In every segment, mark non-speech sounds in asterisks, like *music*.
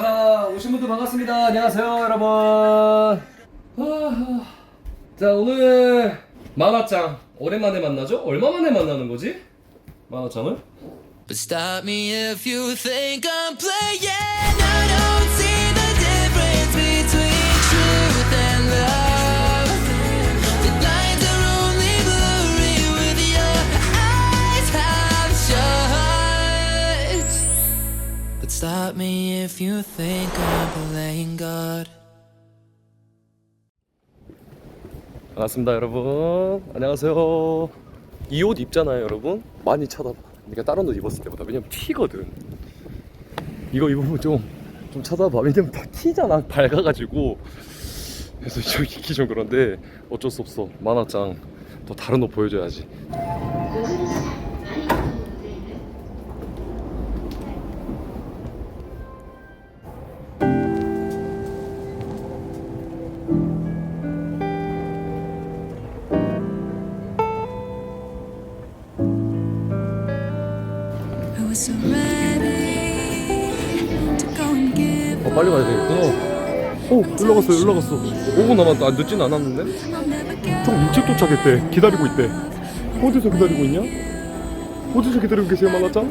자, 오신 분들 반갑습니다. 안녕하세요, 여러분. 자, 오늘 만화짱 오랜만에 만나죠? 얼마 만에 만나는 거지? 만화짱을? But stop me if you think I'm playing. I don't stop me if you think I'm playing God. 반갑습니다, 여러분. 안녕하세요. 이 옷 입잖아요, 여러분. 많이 쳐다봐. 그러니까 다른 옷 입었을 때보다. 왜냐면 티거든. 이거 입으면 좀, 좀 쳐다봐. 왜냐면 다 티잖아. 밝아가지고. 그래서 저 입기 좀 그런데 어쩔 수 없어. 만화짱. 또 다른 옷 보여줘야지. 올라갔어, 올라갔어. 5분 남았다. 아, 늦진 않았는데? 좀 일찍 도착했대. 기다리고 있대. 어디서 기다리고 있냐? 어디서 기다리고 계세요, 만화짱?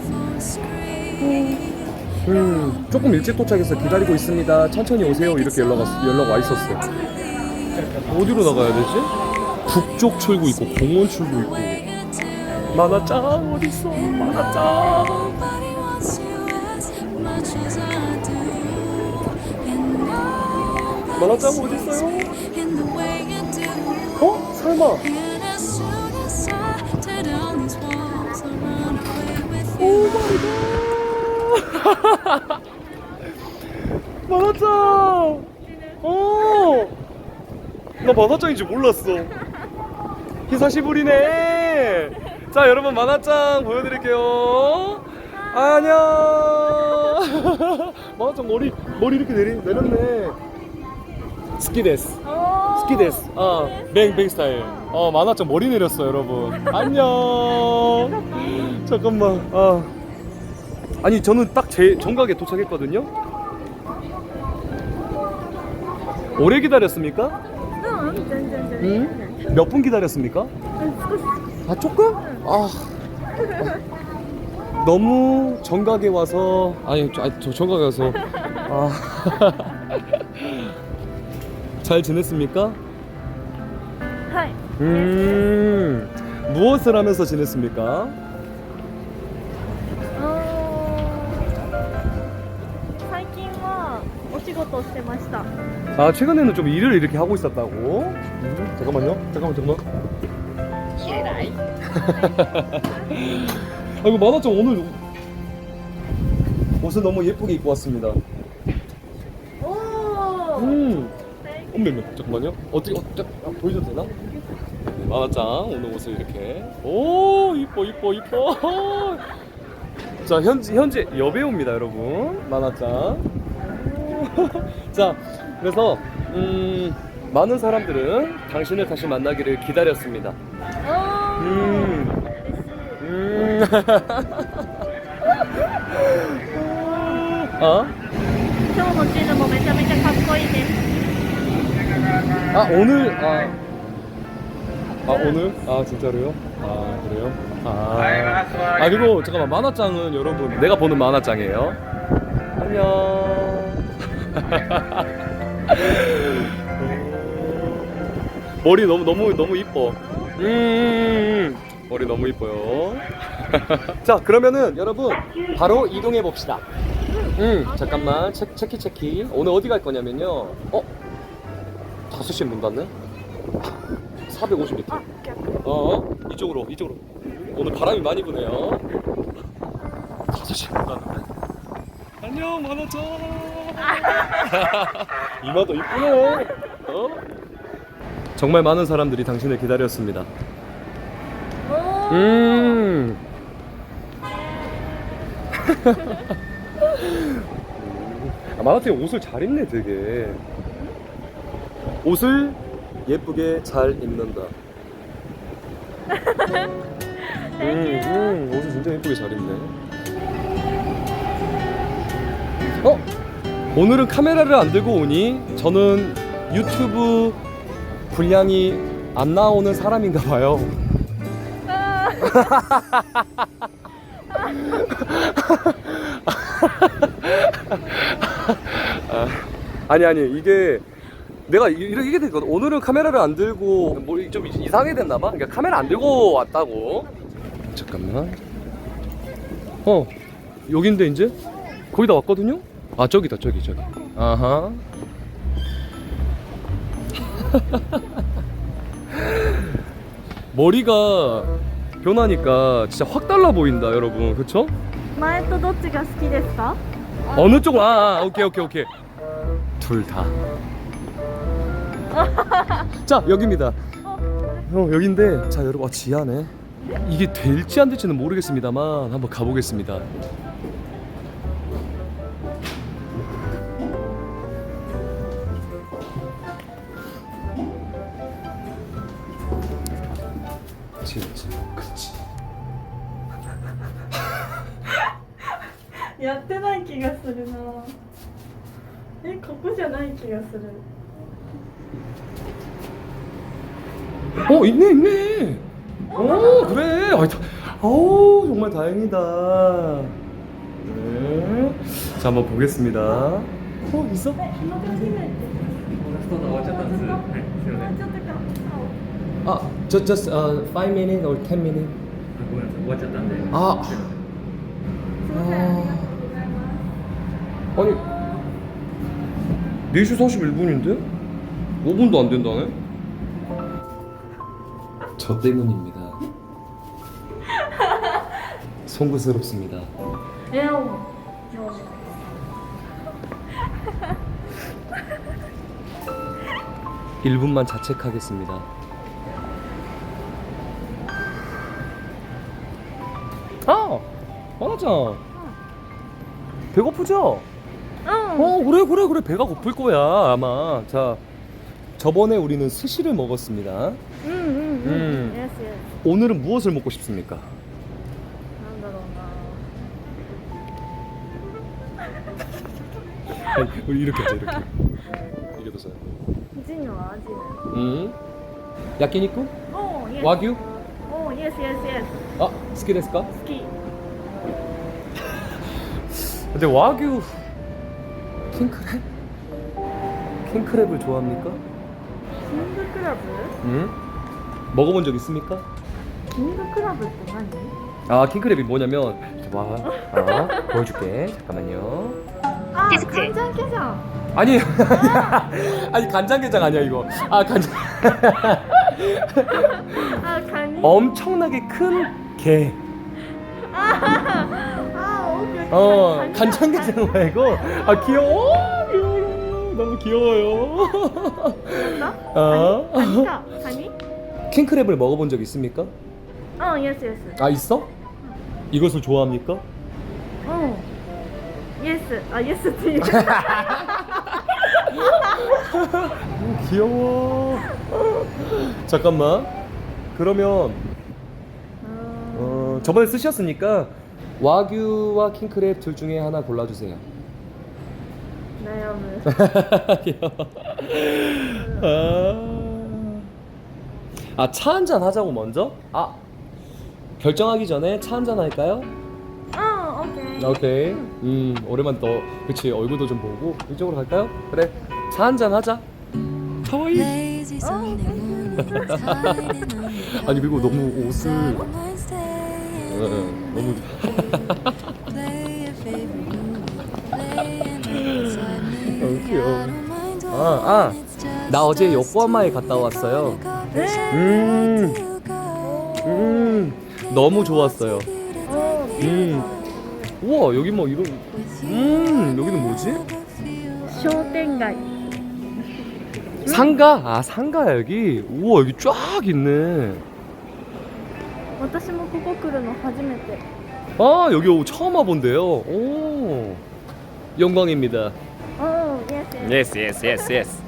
음, 조금 일찍 도착해서 기다리고 있습니다. 천천히 오세요. 이렇게 연락, 왔, 연락 와 있었어. 어디로 나가야 되지? 북쪽 출구 있고 공원 출구 있고. 만화짱 어디 있어? 만화짱. You do. 어? 설마? 오 마이 갓. *laughs* 만화짱. 어. 나 만화짱인지 몰랐어. 히사시부리네. 자, 여러분 만화짱 보여드릴게요. 안녕. *laughs* 만화짱 머리 머리 이렇게 내리, 내렸네. 스키데스. 스키데스. 아, 뱅뱅 스타일. 어, 만화짱 머리 내렸어, 여러분. 안녕. *laughs* 잠깐만. 아. 아니, 저는 딱 제 정각에 도착했거든요. 오래 기다렸습니까? うん、全然全然。 응? 몇 분 기다렸습니까? うん、少し。 아, 조금? 아. 너무 정각에 와서 아니, 저, 아니, 저 정각에 와서 아. *laughs* 잘 지냈습니까? はい。 음. 무엇을 하면서 지냈습니까? 最近はお仕事をしてました。 아 최근에는 좀 일을 이렇게 하고 있었다고. 음, 잠깐만요. 잠깐만 잠깐만. *laughs* 아이고 만화장 오늘 옷을 너무 예쁘게 입고 왔습니다. おお。 음. 어메 잠깐만요. 어떻게 어, 자, 아, 보여줘도 되나? 네, 만화장 오늘 옷을 이렇게. 오 이뻐 이뻐 이뻐. 자 현재 현재 여배우입니다 여러분. 만화장. *laughs* 자 그래서 음, 많은 사람들은 당신을 다시 만나기를 기다렸습니다. おお。 음. 嬉*laughs* しい。 음. 어? 今日のチヌもめちゃめちゃかっこいいです。 아 오늘 아, 아 오늘 아 진짜로요? 아 그래요? 아, 아 그리고 잠깐만 만화장은 여러분 내가 보는 만화장이에요. 안녕. *laughs* 머리 너무 너무 너무 이뻐. 음 머리 너무 이뻐요. *laughs* 자 그러면은 여러분 바로 이동해 봅시다. 음 잠깐만 체, 체키 체키 오늘 어디 갈 거냐면요. 어 5시에 문 닫네? 450m. 어, 이쪽으로, 이쪽으로. 오늘 바람이 많이 부네요. 5시에 문 닫는데? 안녕, 만화장. *laughs* 이마도 이쁘네. 어? 정말 많은 사람들이 당신을 기다렸습니다. おお。 *laughs* 음. 아, 만화팀 옷을 잘 입네, 되게. 옷을 예쁘게 잘 입는다. *laughs* 음, 음, 옷을 진짜 예쁘게 잘 입네. 어? 오늘은 카메라를 안 들고 오니 저는 유튜브 분량이 안 나오는 사람인가 봐요. 아, *laughs* 아니 아니 이게 내가 이- 이렇게 이게 됐거든. 오늘은 카메라를 안 들고 뭐 좀 이상하게 됐나 봐. 그러니까 카메라 안 들고 왔다고. 잠깐만. 어 여긴데 이제 거의 다 왔거든요. 아 저기다 저기 저기. 아하. *laughs* 머리가 변하니까 진짜 확 달라 보인다 여러분 그쵸? 前とどっちが好きですか 어느 쪽으로 아, 아 오케이 오케이 오케이 둘 다. *laughs* 자 여기입니다. 어 여긴데 자 여러분 아 지하네. 이게 될지 안 될지는 모르겠습니다만 한번 가보겠습니다. 진짜 그치. やってない気がするなえここじゃない気がする *laughs* 어 있네 있네. 어 그래. 아, 어 정말 다행이다. 네. 자 한번 보겠습니다. 어 있어? 아, just just uh, five minute or ten minute. 아, 아. 아. 아니 4시 41분인데? 5분도 안 된다네? 저 때문입니다. 송구스럽습니다. 왜요? 일분만 자책하겠습니다. 아! 맞아. 배고프죠? 응. 어 그래 그래 그래 배가 고플 거야 아마 자 저번에 우리는 스시를 먹었습니다 うんうんうんうんイエスイエ 오늘은 무엇을 먹고 싶습니까? ス*laughs* なんだろうな 아니, 우리 이렇게 하자 이렇게 이게 더 좋아요 ジンはジン 음 야끼니쿠? おおイエス 와규? おおイエスイエスイエス 아 스키데스까? 好き *laughs* 근데 와규 킹크랩? 킹크랩을 좋아합니까? キングクラブ 음? 먹어본 적 있습니까? 킹크랩을 뭐하니? 아 킹크랩이 뭐냐면 와 어, 보여줄게. 잠깐만요. 아 간장게장. 아. *laughs* 아니 아니 간장게장 아니야 이거. 아 간장. 아 간이. 엄청나게 큰게. 아, 아, 어 간장게장. 말고. 아 귀여워. 어, 귀여워. 너무 귀여워요. 어? 간이다. 간이? 킹크랩을 먹어본 적 있습니까? 어, yes, yes. 아 있어? 이것을 좋아합니까? 어. Yes. 아, yes. *laughs* 오, 귀여워. 잠깐만. 그러면 음. 어, 저번에 쓰셨으니까 와규와 킹크랩 둘 중에 하나 골라주세요. 네, 여러분. *laughs* 귀여워. 아. 아, 차 한잔 하자고 먼저? 아, 결정하기 전에 차 한잔 할까요? 어, 오케이. 오케이. 음, 음 오랜만에 너, 그치, 얼굴도 좀 보고. 이쪽으로 갈까요? 그래. 차 한잔 하자. 카와이. 어? 아니, 그리고 너무 옷을. 네, 어, 네, 너무. 너무 *laughs* 어, 귀여워. 아, 아. 나 어제 요코하마에 갔다 왔어요. Wish I 음, to go. 음, 너무 좋았어요. おお 음. 우와, 여기 뭐 이런. 음, 여기는 뭐지? 商店街 상가? 아, 상가야, 여기. 우와, 여기 쫙 있네. 私もここ来るの初めて 아, 여기 오- 처음 와본대요. 오. 영광입니다. おおイエスイエス 예스, 예스, 예스, 예스.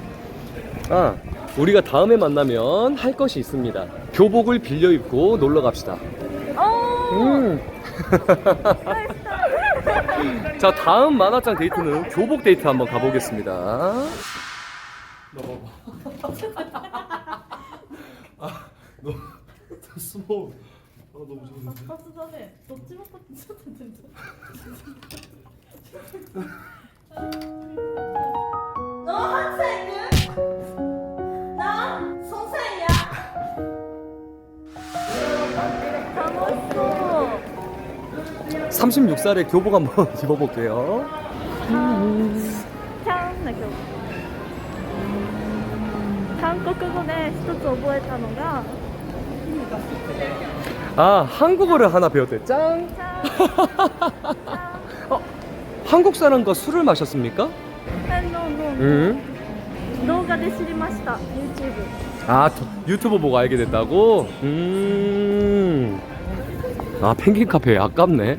아, 우리가 다음에 만나면 할 것이 있습니다. 교복을 빌려 입고 놀러 갑시다. 어! 음. *laughs* 자, 다음 만화장 데이트는 교복 데이트 한번 가보겠습니다. 너 아, 너 스모. 아, 너무 좋은데. 아까 전에 너 찍었고 찍었는데. *laughs* 너 학생은? 36살의 교복 한번 *laughs* 입어볼게요. キャンだけど韓国語で一つ覚えたのが 아 한국어를 하나 배웠대. 짱. キ*laughs* ャン 어, 한국 사람과 술을 마셨습니까? えのの 응. 動画で知りました YouTube 아 저- 유튜브 보고 알게 됐다고? 음. 아 펭귄 카페 아깝네.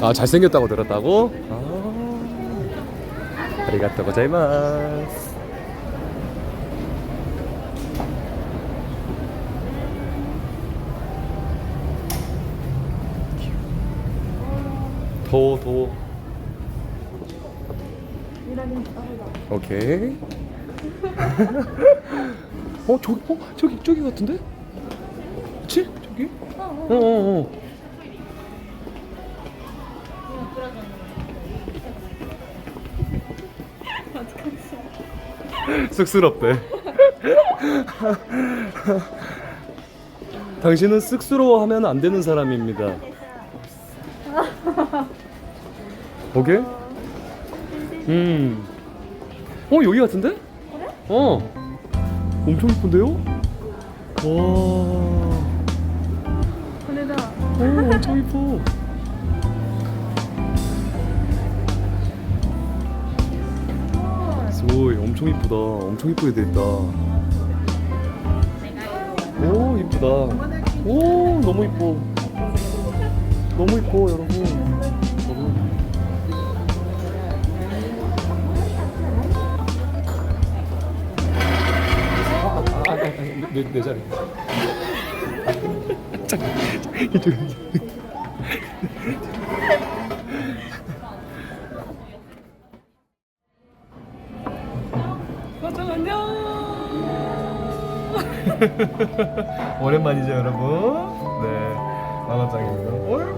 아 잘생겼다고 들었다고? 아. 아리가또 고자이마스. 더워 더워. 오케이. *laughs* 어 저기 어 저기 저기 같은데? 그치? 저기? 어 어, 어. *laughs* 쑥스럽대. *laughs* 당신은 쑥스러워하면 안 되는 사람입니다. 보게? 음. 어 여기 같은데? 어. 엄청 예쁜데요? 와. 그래다. 어 엄청 예뻐. 엄청 이쁘다. 엄청 이쁘게 돼 있다. 오 이쁘다. 오 너무 이뻐. 너무 이뻐 여러분. 너무. 아, 아, 아, 아, 내, 내 자리. 잠깐, 이쪽, 이 *laughs* 오랜만이죠 여러분? 네 만화짱입니다. 얼굴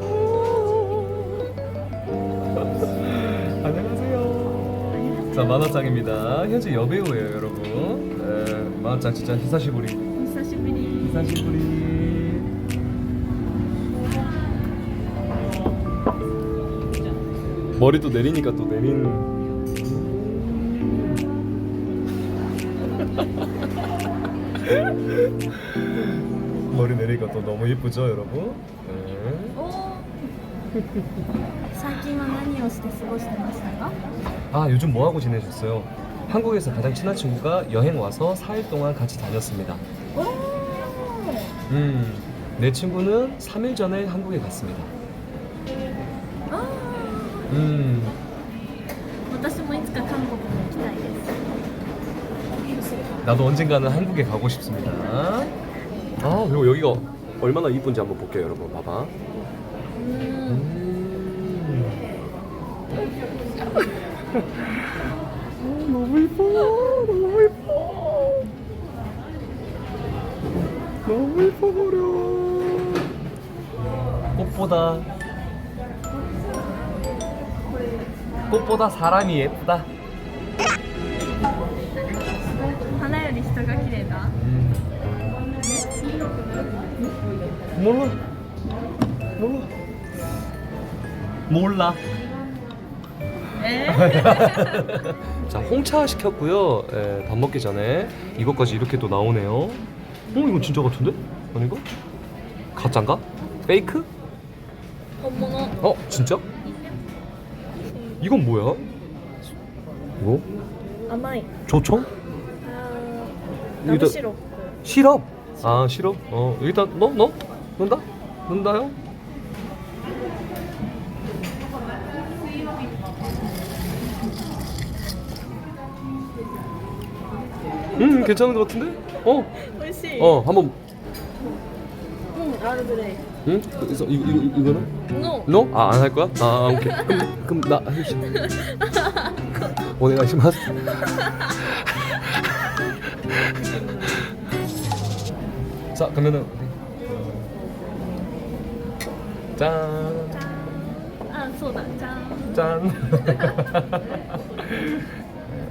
*laughs* 안녕하세요. 자 만화짱입니다. 현재 여배우예요 여러분. 네, 만화짱 진짜 히사시부리. 히사시부리. 히사시부리. 머리 또 내리니까 또 내린. *laughs* *laughs* 머리 내리니까 또 너무 예쁘죠, 여러분? 네. 最近は何をして過ごしてましたか 아 요즘 뭐 하고 지내셨어요? 한국에서 가장 친한 친구가 여행 와서 4일 동안 같이 다녔습니다. 음, 내 친구는 3일 전에 한국에 갔습니다. 음, 나도 언젠가는 한국에 가고 싶습니다. 아 그리고 여기가 얼마나 이쁜지 한번 볼게요, 여러분. 봐봐. 음. *laughs* 어, 너무 이뻐, 너무 이뻐, 너무 이뻐 버려. 꽃보다 꽃보다 사람이 예쁘다. 몰라. 몰라. 몰라. *laughs* 자, 홍차 시켰고요. 예, 밥 먹기 전에 이것까지 이렇게 또 나오네요. 어, 이건 진짜 같은데? 아닌가? 가짠가? 페이크? 어머나. 어, 진짜? 이건 뭐야? 이거? 아마이. 조청? 아, 나도 여기다- 싫어. 시럽. 아, 시럽. 어, 일단 너? 너? 논다? 논다요? 음 괜찮은 것 같은데? 어? 훨씬. 어 한번 응, 아르그레 응? 그래서 이거 이거 이거는? No. No? 아 안 할 거야? 아, 아 오케이 그럼, 그럼 나 해주시 *laughs* 오네가시마스 *laughs* 자 그러면은 짠. 아소 짠. 짠.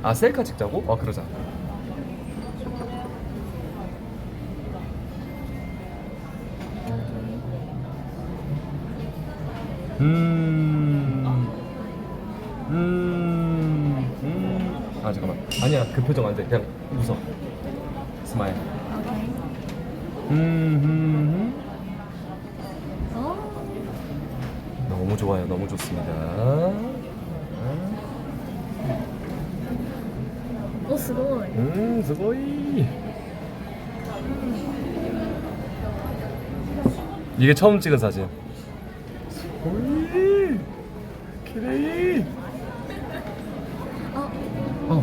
아 셀카 찍자고? 어 그러자. 음. 음. 음. 아 잠깐만. 아니야 그 표정 안 돼. 그냥 웃어. 스마일. 오케이. 음. 음. 너무 좋아요. 너무 좋습니다. ーおすごい 음, すごい. 이게 처음 찍은 사진. 오이, 기레이. あ 어,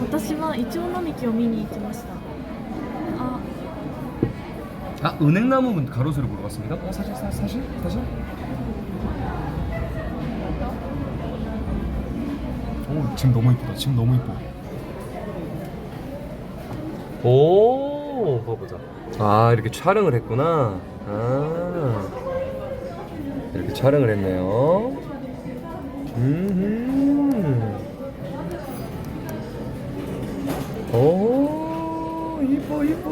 私はイチョウ並木を見に行きましたあ 아 은행나무 가로수를 보러 갔습니다. 어 사실 사, 사실 사실. 지금 너무 이쁘다. 지금 너무 이뻐. 오, 봐보자. 아, 이렇게 촬영을 했구나. 아, 이렇게 촬영을 했네요. 음, 오, 이뻐, 이뻐.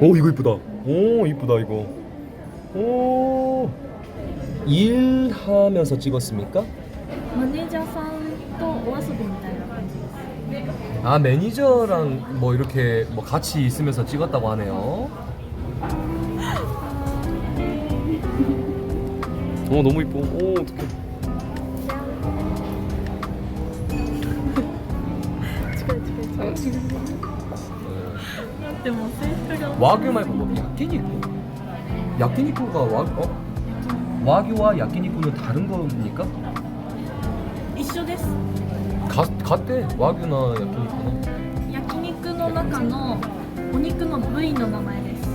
오, 이거 이쁘다. 오, 이쁘다, 이거. 오. 일하면서 찍었습니까? マネージャーさんとお遊びみたいな感じです 아 매니저랑 뭐 이렇게 뭐 같이 있으면서 찍었다고 하네요. 오 너무 이뻐. 오 어떡해. 近い近い近いでも制服が 와규 말고 뭐 야끼니쿠? 야끼니쿠가 와 어? 와규와 야끼니쿠는 다른 겁니까? 一緒です 가 같대 와규나 야끼니쿠는 焼肉の中のお肉の部位の名前です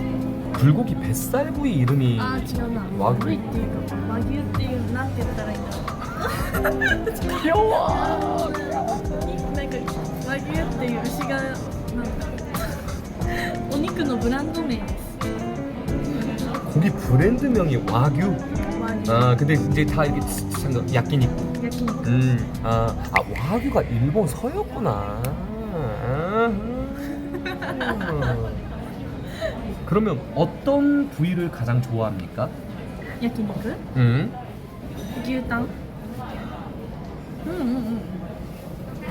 불고기 뱃살 부위 이름이 あー違うな和牛部位っていうか和牛っていうなんて言ったらいいんだろう 귀여워. なんか和牛っていう牛がなんかお肉のブランド名です 고기 브랜드명이 와규. 和牛 아 근데 이제 다 이게 상관 야끼니쿠. 焼肉 음, 아, 아 와규가 일본 서였구나. 아, 그러면 어떤 부위를 가장 좋아합니까? 焼肉 음, 牛タンうんうんうん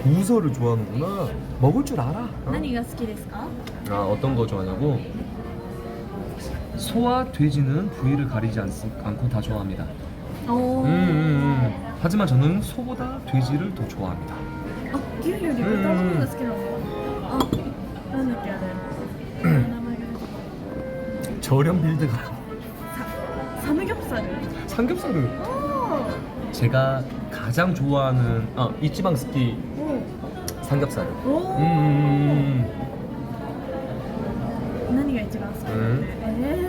우설을 좋아하는구나. 먹을 줄 알아. 어? 何が好きですか 아 어떤 거 좋아하냐고? 소와 돼지는 부위를 가리지 않, 않고 다 좋아합니다. お 음, ー 음, 음. 하지만 저는 소보다 돼지를 더 좋아합니다. あ牛より豚の方が好きなのあなんだっけあれ名前が 저렴 빌드가 サムギョプサル 삼겹살을 お 제가 가장 좋아하는 아 이치방 스키 お 삼겹살. おお 음. 何が一番好きうんえー、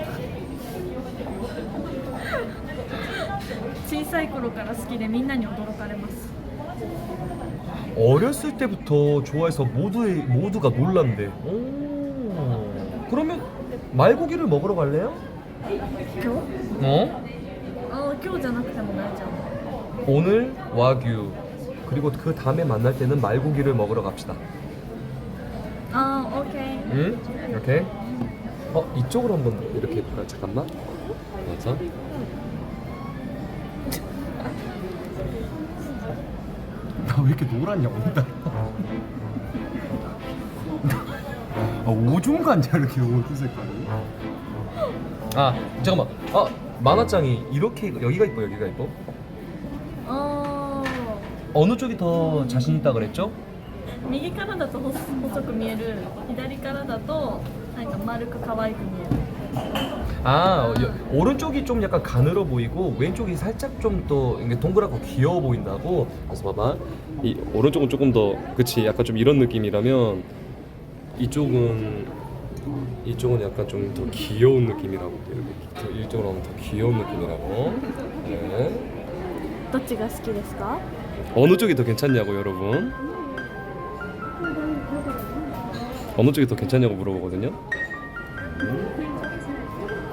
い頃から好きでみんなに驚かれます 어렸을 때부터 좋아해서 모두의 모두가 놀란대. 오. 그러면 말고기를 먹으러 갈래요? 今日 어? あ今日じゃなくても大丈夫 오늘 와규 그리고 그 다음에 만날 때는 말고기를 먹으러 갑시다. 아 오케이 응? 이렇게. 어 이쪽으로 한번 이렇게 해볼까? 잠깐만. 맞아. 나 왜 이렇게 노랗냐 오늘 아 오종 간냐 이렇게 옷 색깔이 아 잠깐만. 아 만화장이 이렇게 여기가 이뻐 여기가 이뻐. 어 어느 쪽이 더 자신 있다 그랬죠? 右からだと細細く見える左からだとなんか丸く可愛く見える 아 여- 오른쪽이 좀 약간 가늘어 보이고 왼쪽이 살짝 좀 더 동그랗고 귀여워 보인다고. 그래서 봐봐. 이 오른쪽은 조금 더 그치 약간 좀 이런 느낌이라면 이쪽은 이쪽은 약간 좀 더 귀여운 느낌이라고 이렇게 더 이쪽으로 하면 더 귀여운 느낌이라고. 네. どっちが好きですか 어느 쪽이 더 괜찮냐고 여러분. 어느 쪽이 더 괜찮냐고 물어보거든요. 음.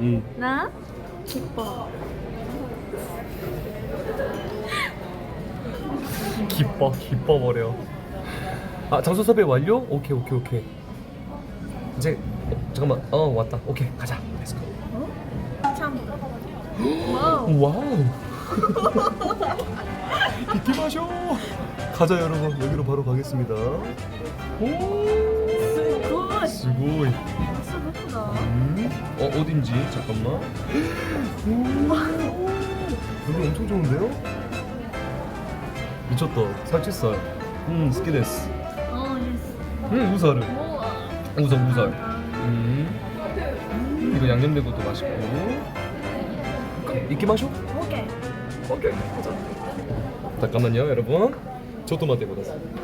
응. 나 기뻐. 기뻐 기뻐 버려. 아 장소 섭외 완료? 오케이 오케이 오케이. 이제 어, 잠깐만 어 왔다. 오케이 가자. Let's *gasps* 와우. *laughs* 와우. 비키 마셔. 가자 여러분 여기로 바로 가겠습니다. 오. 수고. 수고. 예쁘다. 음? 어 어딘지 잠깐만. 오, 여기 엄청 좋은데요? 미쳤다. 살치살. 음 스키데스. 어, 예스. 음 우사르. 우와. 우사 우살. 음. 이거 양념되고도 맛있고. 이끼 마셔? 오케이. 오케이. 잠깐만요 여러분. 저도 맛해보겠습니다.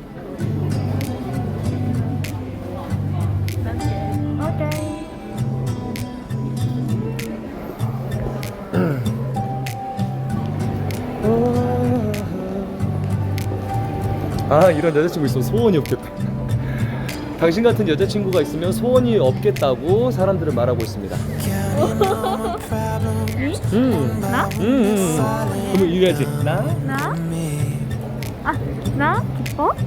아 이런 여자친구 있으면 소원이 없겠다. 당신 같은 여자친구가 있으면 소원이 없겠다고 사람들은 말하고 있습니다. *laughs* 음, 나? 음, 음. 그러면 이래야지. 나? 나? 아, 나? 기뻐? *laughs*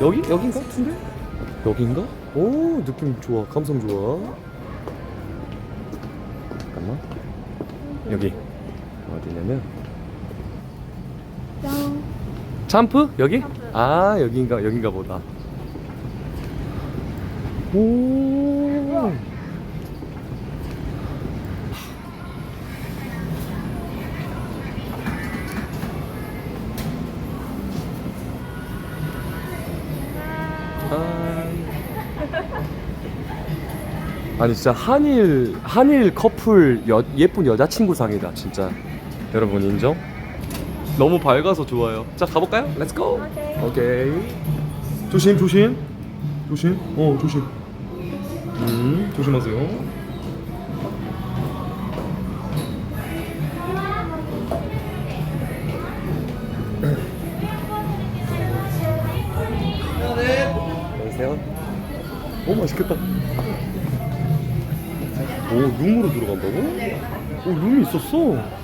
여기 여긴가 같은데? 여긴가? 오 느낌 좋아, 감성 좋아. 잠깐만. 여기 어디냐면 짠. 참프 여기? 아 여긴가 여긴가 보다. 오. 아니 진짜 한일 한일 커플 여, 예쁜 여자친구 상이다 진짜 여러분 인정? 너무 밝아서 좋아요. 자 가볼까요? 렛츠 고. 오케이. 조심 조심 조심. 어 조심. 음 조심하세요. 안녕하세요. 오 맛있겠다. 오 룸으로 들어간다고? 오 룸이 있었어.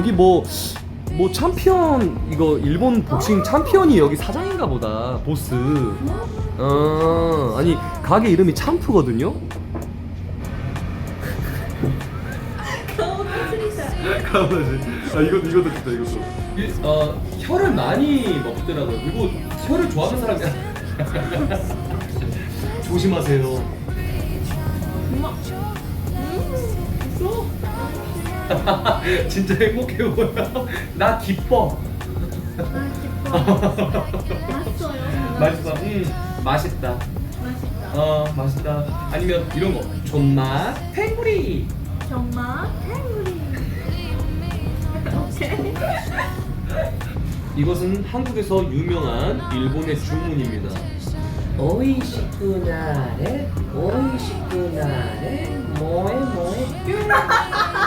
여기 뭐 뭐 챔피언 이거 일본 복싱 챔피언이 여기 사장인가 보다 보스. 어 아니 가게 이름이 참프거든요? 아 이것도 이것도 좋다 이것도. 어 혀를 많이 먹더라고요. 그리고 혀를 좋아하는 사람이 *laughs* 조심하세요 *laughs* 진짜 행복해 보여. 나 기뻐. 맛있어요. 맛있어. 음, 맛있다. 맛있다. 어, 맛있다. 아니면 이런 거. 존맛 탱구리. 정말 탱구리. 오케이. *laughs* 이것은 한국에서 유명한 일본의 주문입니다. 오이시쿠나레, 오이시쿠나레, 뭐에 뭐에. *laughs*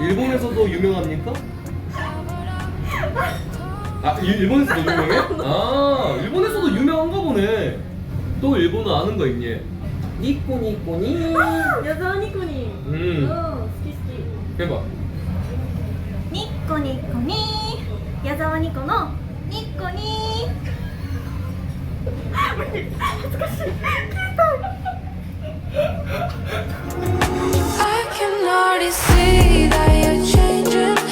일본에서도 유명합니까? 아, 일- 일본에서도 유명해? 아, 일본에서도 유명한가 보네. 또 일본어 아는 거 있니? 니꼬니꼬니. 야자니코니. 음. 好き好き。 해봐. ニッコニッコに矢沢ニコのニッコに恥ずかしい聞いた *laughs* *laughs* I can already see that you're changing.